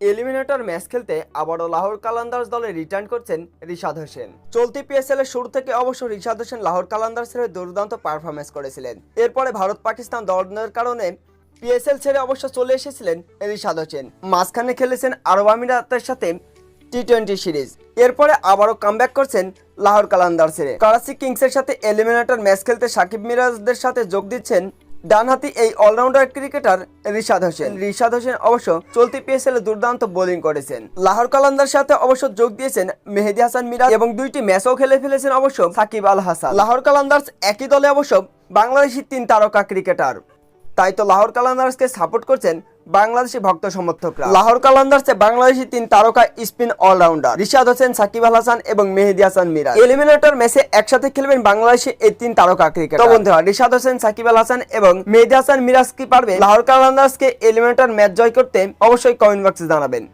Eliminator match খেলতে আবারও লাহোর কালান্দার্স দলে রিটার্ন করছেন রিশাদ হোসেন। চলতি পিএসএল এর শুরু থেকে অবশ্য রিশাদ হোসেন লাহোর কালান্দার্সের হয়ে দুর্দান্ত পারফরমেন্স করেছিলেন। এরপরে ভারত পাকিস্তান দলের কারণে পিএসএল ছেড়ে অবশ্য চলে এসেছিলেন রিশাদ হোসেন। মাঝখানে খেলেছেন আরব আমিরাতের সাথে টি টোয়েন্টি সিরিজ। এরপরে আবারও কামব্যাক করছেন লাহোর কালান্দার্সের। করাচি কিংসের সাথে এলিমিনেটর ম্যাচ খেলতে সাকিব মিরাজদের সাথে যোগ দিচ্ছেন ডানহাতি এই অলরাউন্ডার ক্রিকেটার রিশাদ হোসেন। রিশাদ হোসেন অবশ্য চলতি পিএসএল দুর্দান্ত বোলিং করেছেন। লাহোর কালান্দার সাথে অবশ্য যোগ দিয়েছেন মেহেদি হাসান মিরাজ এবং দুইটি ম্যাচও খেলে ফেলেছেন অবশ্য সাকিব আল হাসান। লাহোর কালান্দার একই দলে অবশ্য বাংলাদেশি তিন তারকা ক্রিকেটার। তাই তো লাহোর কালান্দার্সকে সাপোর্ট করছেন বাংলাদেশি ভক্ত সমর্থকরা। লাহোর কালান্দার্সে বাংলাদেশি তিন তারকা স্পিন অলরাউন্ডার রিশাদ হোসেন সাকিব আল হাসান এবং মেহেদি হাসান মিরাজ। এলিমিনেটর ম্যাচে একসাথে খেলবেন বাংলাদেশি এই তিন তারকা ক্রিকেট তো বন্ধুরা রিশাদ হোসেন সাকিব আল হাসান এবং মেহেদি হাসান মিরাজ কি পারবে? লাহোর কালান্দার্সকে এলিমিনেটর ম্যাচ জয় করতে অবশ্যই কমেন্ট বক্সে জানাবেন।